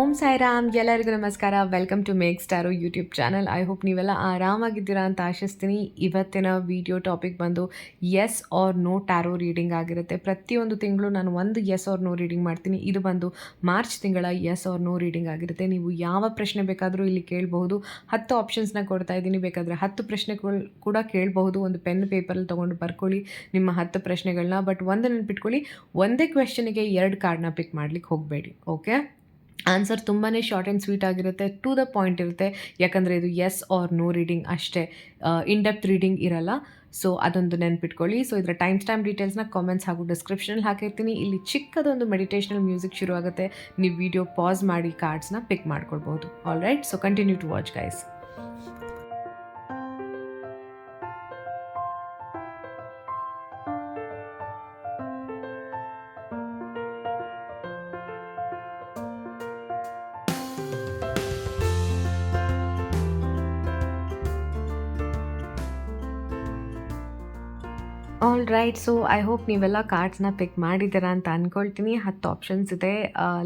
ಓಂ ಸಾಯಿರಾಮ್, ಎಲ್ಲರಿಗೂ ನಮಸ್ಕಾರ. Welcome to make star YouTube channel I hope ನೀವೆಲ್ಲ ಆರಾಮಾಗಿದ್ದೀರಾ ಅಂತ ಆಶಿಸ್ತೀನಿ. ಇವತ್ತಿನ ವಿಡಿಯೋ ಟಾಪಿಕ್ ಬಂದು yes or no tarot reading ಆಗಿರುತ್ತೆ. ಪ್ರತಿಯೊಂದು ತಿಂಗಳು ನಾನು ಒಂದು ಎಸ್ ಆರ್ ನೋ ರೀಡಿಂಗ್ ಮಾಡ್ತೀನಿ. ಇದು ಬಂದು ಮಾರ್ಚ್ ತಿಂಗಳ ಎಸ್ ಆರ್ ನೋ ರೀಡಿಂಗ್ ಆಗಿರುತ್ತೆ. ನೀವು ಯಾವ ಪ್ರಶ್ನೆ ಬೇಕಾದರೂ ಇಲ್ಲಿ ಕೇಳಬಹುದು. ಹತ್ತು ಆಪ್ಷನ್ಸ್ನ ಕೊಡ್ತಾ ಇದ್ದೀನಿ. ಬೇಕಾದರೆ ಹತ್ತು ಪ್ರಶ್ನೆಗಳು ಕೂಡ ಕೇಳಬಹುದು. ಒಂದು ಪೆನ್ ಪೇಪರಲ್ಲಿ ತೊಗೊಂಡು ಬರ್ಕೊಳ್ಳಿ. ನಿಮ್ಮ ಹತ್ತು ಪ್ರಶ್ನೆಗಳನ್ನ ಬಟ್ ಒಂದು ನೆನ್ಪಿಟ್ಕೊಳ್ಳಿ. ಒಂದೇ ಕ್ವೆಶನಿಗೆ ಎರಡು ಕಾರ್ಡ್ನ ಪಿಕ್ ಮಾಡ್ಲಿಕ್ಕೆ ಹೋಗಬೇಡಿ. ಓಕೆ ಆನ್ಸರ್ ತುಂಬಾ ಶಾರ್ಟ್ ಆ್ಯಂಡ್ ಸ್ವೀಟ್ ಆಗಿರುತ್ತೆ, ಟು ದ ಪಾಯಿಂಟ್ ಇರುತ್ತೆ. ಯಾಕಂದರೆ ಇದು ಎಸ್ ಆರ್ ನೋ ರೀಡಿಂಗ್ ಅಷ್ಟೇ. ಇನ್ ಡೆಪ್ತ್ ರೀಡಿಂಗ್ ಇರಲ್ಲ. ಸೊ ಅದೊಂದು ನೆನ್ಪಿಟ್ಕೊಳ್ಳಿ. ಸೊ ಇದರ ಟೈಮ್ ಸ್ಟ್ಯಾಂಪ್ ಡೀಟೇಲ್ಸ್ನ ಕಾಮೆಂಟ್ಸ್ ಹಾಗೂ ಡಿಸ್ಕ್ರಿಪ್ಷನಲ್ಲಿ ಹಾಕಿರ್ತೀನಿ. ಇಲ್ಲಿ ಚಿಕ್ಕದೊಂದು ಮೆಡಿಟೇಷನಲ್ ಮ್ಯೂಸಿಕ್ ಶುರು ಆಗುತ್ತೆ ನೀವು ವಿಡಿಯೋ ಪಾಸ್ ಮಾಡಿ ಕಾರ್ಡ್ಸ್ನ ಪಿಕ್ ಮಾಡ್ಕೊಳ್ಬೋದು all right so continue to watch guys all right so I hope ನೀವೆಲ್ಲ ಕಾರ್ಡ್ಸ್ನ ಪಿಕ್ ಮಾಡಿದ್ದೀರಾ ಅಂತ ಅಂದ್ಕೊಳ್ತೀನಿ ಹತ್ತು ಆಪ್ಷನ್ಸ್ ಇದೆ.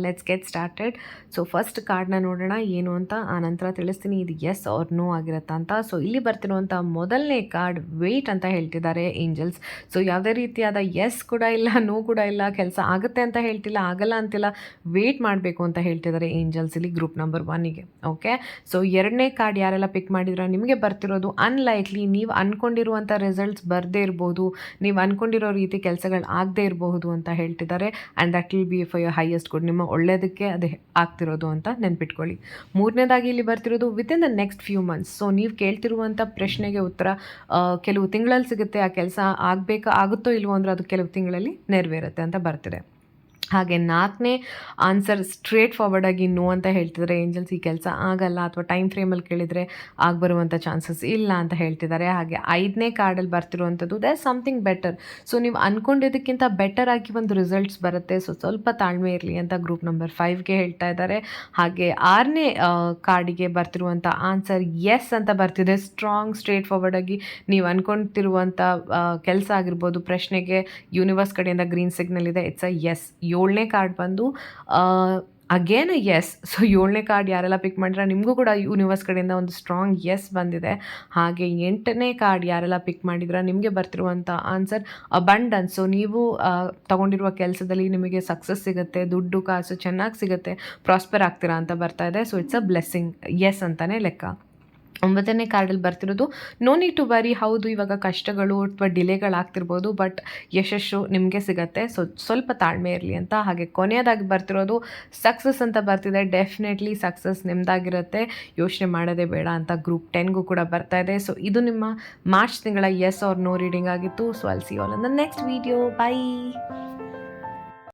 Let's get started so first ಕಾರ್ಡ್ನ ನೋಡೋಣ. ಏನು ಅಂತ ಆನಂತರ ತಿಳಿಸ್ತೀನಿ. ಇದು ಎಸ್ ಆರ್ ನೋ ಆಗಿರುತ್ತಾ ಅಂತ. ಸೊ ಇಲ್ಲಿ ಬರ್ತಿರುವಂಥ ಮೊದಲನೇ ಕಾರ್ಡ್ ವೆಯ್ಟ್ ಅಂತ ಹೇಳ್ತಿದ್ದಾರೆ ಏಂಜಲ್ಸ್ ಸೊ ಯಾವುದೇ ರೀತಿಯಾದ ಎಸ್ ಕೂಡ ಇಲ್ಲ ನೋ ಕೂಡ ಇಲ್ಲ, ಕೆಲಸ ಆಗುತ್ತೆ ಅಂತ ಹೇಳ್ತಿಲ್ಲ, ಆಗಲ್ಲ ಅಂತಿಲ್ಲ ವೆಯ್ಟ್ ಮಾಡಬೇಕು ಅಂತ ಹೇಳ್ತಿದ್ದಾರೆ ಏಂಜಲ್ಸ್ ಇಲ್ಲಿ ಗ್ರೂಪ್ ನಂಬರ್ ಒನ್ನಿಗೆ ಓಕೆ ಸೊ ಎರಡನೇ ಕಾರ್ಡ್ ಯಾರೆಲ್ಲ ಪಿಕ್ ಮಾಡಿದ್ರೆ ನಿಮಗೆ ಬರ್ತಿರೋದು ಅನ್ಲೈಕ್ಲಿ ನೀವು ಅಂದ್ಕೊಂಡಿರುವಂಥ ರಿಸಲ್ಟ್ಸ್ ಬರದೇ ಇರ್ಬೋದು. ನೀವು ಅಂದ್ಕೊಂಡಿರೋ ರೀತಿ ಕೆಲಸಗಳು ಆಗದೇ ಇರಬಹುದು ಅಂತ ಹೇಳ್ತಿದ್ದಾರೆ. And that will be for your highest good ನಿಮ್ಮ ಒಳ್ಳೆಯದಕ್ಕೆ ಅದು ಆಗ್ತಿರೋದು ಅಂತ ನೆನ್ಪಿಟ್ಕೊಳ್ಳಿ. ಮೂರನೇದಾಗಿ ಇಲ್ಲಿ ಬರ್ತಿರೋದು within the next few months so ನೀವು ಕೇಳ್ತಿರುವಂಥ ಪ್ರಶ್ನೆಗೆ ಉತ್ತರ ಕೆಲವು ತಿಂಗಳಲ್ಲಿ ಸಿಗುತ್ತೆ. ಆ ಕೆಲಸ ಆಗಬೇಕಾ, ಆಗುತ್ತೋ ಇಲ್ವೋ ಅಂದರೆ ಅದು ಕೆಲವು ತಿಂಗಳಲ್ಲಿ ನೆರವೇರುತ್ತೆ ಅಂತ ಬರ್ತಿದೆ. ಹಾಗೆ ನಾಲ್ಕನೇ ಆನ್ಸರ್ ಸ್ಟ್ರೇಟ್ ಫಾರ್ವರ್ಡ್ ಆಗಿ ನೋ ಅಂತ ಹೇಳ್ತಿದ್ದಾರೆ ಏಂಜಲ್ಸ್ ಈ ಕೆಲಸ ಆಗಲ್ಲ ಅಥವಾ ಟೈಮ್ ಫ್ರೇಮಲ್ಲಿ ಕೇಳಿದರೆ ಬರುವಂಥ ಚಾನ್ಸಸ್ ಇಲ್ಲ ಅಂತ ಹೇಳ್ತಿದ್ದಾರೆ ಹಾಗೆ ಐದನೇ ಕಾರ್ಡಲ್ಲಿ ಬರ್ತಿರುವಂಥದ್ದು ದೇ ಸಮಥಿಂಗ್ ಬೆಟರ್ ಸೊ ನೀವು ಅಂದ್ಕೊಂಡಿದ್ದಕ್ಕಿಂತ ಬೆಟರ್ ಆಗಿ ಒಂದು ರಿಸಲ್ಟ್ಸ್ ಬರುತ್ತೆ. ಸೊ ಸ್ವಲ್ಪ ತಾಳ್ಮೆ ಇರಲಿ ಅಂತ ಗ್ರೂಪ್ ನಂಬರ್ ಫೈವ್ಗೆ ಹೇಳ್ತಾ ಇದ್ದಾರೆ ಹಾಗೆ ಆರನೇ ಕಾರ್ಡಿಗೆ ಬರ್ತಿರುವಂಥ ಆನ್ಸರ್ ಎಸ್ ಅಂತ ಬರ್ತಿದೆ. ಸ್ಟ್ರಾಂಗ್ ಸ್ಟ್ರೇಟ್ ಫಾರ್ವರ್ಡ್ ಆಗಿ ನೀವು ಅಂದ್ಕೊಳ್ತಿರುವಂಥ ಕೆಲಸ ಆಗಿರ್ಬೋದು, ಪ್ರಶ್ನೆಗೆ ಯೂನಿವರ್ಸ್ ಕಡೆಯಿಂದ ಗ್ರೀನ್ ಸಿಗ್ನಲ್ ಇದೆ. ಇಟ್ಸ್ ಅ ಎಸ್ ಏಳನೇ ಕಾರ್ಡ್ ಬಂದು ಅಗೇನ್ ಎಸ್ ಸೊ ಏಳನೇ ಕಾರ್ಡ್ ಯಾರೆಲ್ಲ ಪಿಕ್ ಮಾಡಿದ್ರೆ ನಿಮಗೂ ಕೂಡ ಯೂನಿವರ್ಸ್ ಕಡೆಯಿಂದ ಒಂದು ಸ್ಟ್ರಾಂಗ್ ಎಸ್ ಬಂದಿದೆ. ಹಾಗೆ ಎಂಟನೇ ಕಾರ್ಡ್ ಯಾರೆಲ್ಲ ಪಿಕ್ ಮಾಡಿದ್ರೆ, ನಿಮಗೆ ಬರ್ತಿರುವಂಥ ಆನ್ಸರ್ ಅಬಂಡನ್ಸ್ ಸೊ ನೀವು ತಗೊಂಡಿರುವ ಕೆಲಸದಲ್ಲಿ ನಿಮಗೆ ಸಕ್ಸಸ್ ಸಿಗುತ್ತೆ, ದುಡ್ಡು, ಕಾಸು ಚೆನ್ನಾಗಿ ಸಿಗುತ್ತೆ ಪ್ರಾಸ್ಪರ್ ಆಗ್ತೀರಾ ಅಂತ ಬರ್ತಾ ಇದೆ. So it's a blessing yes ಅಂತಲೇ ಲೆಕ್ಕ. ಒಂಬತ್ತನೇ ಕಾರ್ಡಲ್ಲಿ ಬರ್ತಿರೋದು. ನೋ ನೀಡ್ ಟು ಬರಿ ಹೌದು, ಇವಾಗ ಕಷ್ಟಗಳು ಅಥವಾ ಡಿಲೇಗಳಾಗ್ತಿರ್ಬೋದು ಬಟ್ ಯಶಸ್ಸು ನಿಮಗೆ ಸಿಗತ್ತೆ. ಸೊ ಸ್ವಲ್ಪ ತಾಳ್ಮೆ ಇರಲಿ ಅಂತ. ಹಾಗೆ ಕೊನೆಯದಾಗಿ ಬರ್ತಿರೋದು ಸಕ್ಸಸ್ ಅಂತ ಬರ್ತಿದೆ. ಡೆಫಿನೆಟ್ಲಿ ಸಕ್ಸಸ್ ನಿಮ್ಮದಾಗಿರುತ್ತೆ ಯೋಚನೆ ಮಾಡೋದೇ ಬೇಡ ಅಂತ ಗ್ರೂಪ್ ಟೆನ್ಗೂ ಕೂಡ ಬರ್ತಾ ಇದೆ. ಸೊ ಇದು ನಿಮ್ಮ ಮಾರ್ಚ್ ತಿಂಗಳ ಎಸ್ ಆರ್ ನೋ ರೀಡಿಂಗ್ ಆಗಿತ್ತು. ಸೊ ಅಲ್ಲಿ see all in a next video bye